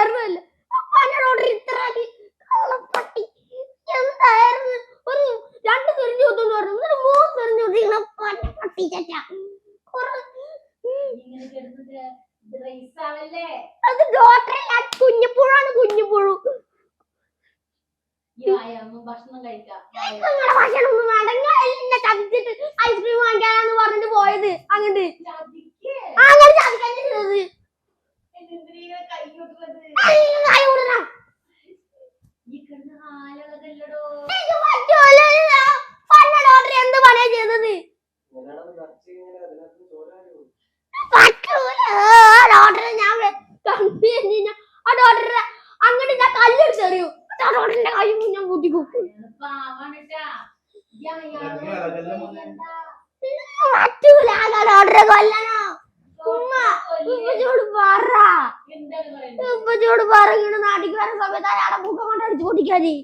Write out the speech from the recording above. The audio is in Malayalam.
എന്തായിരുന്നല്ലേ? അപ്പാനോട് ഇത്ര അടി കള്ളപ്പട്ടി എന്തായിരുന്നു? ഒരു രണ്ട് തെരഞ്ഞു കുത്തെന്ന് പറഞ്ഞു. എന്നിട്ട് മൂന്ന് തെരഞ്ഞു കുത്തിങ്ങനെ പട്ടി ചാറ്റ. അത് ഡോക്ടറല്ല കുഞ്ഞിപ്പുഴാണ് കുഞ്ഞിപ്പുഴു. ഭക്ഷണം കഴിക്കാം. ഭക്ഷണം എന്നെ ചതിച്ചിട്ട് ഐസ്ക്രീം വാങ്ങിക്കാനാന്ന് പറഞ്ഞിട്ട് പോയത്. അങ്ങോട്ട്. അങ്ങനെ അങ്ങോട്ട് ഞാൻ കല്ലെടുത്ത് എറിയും ഡോക്ടറിന്റെ കൈ ഞാൻ കൂട്ടിക്കും. പറ്റൂല ഡോക്ടറെ കൊല്ലണോ ഉമ്മ ഉപ്പച്ചോട് പറ പറയുന്നത് ഉപ്പച്ചോട് പറ ഇങ്ങനെ നാട്ടിക്ക് വരുന്ന സമയത്ത് അയാളെ മുഖം കൊണ്ട് അടിച്ചു പൊട്ടിക്കാതി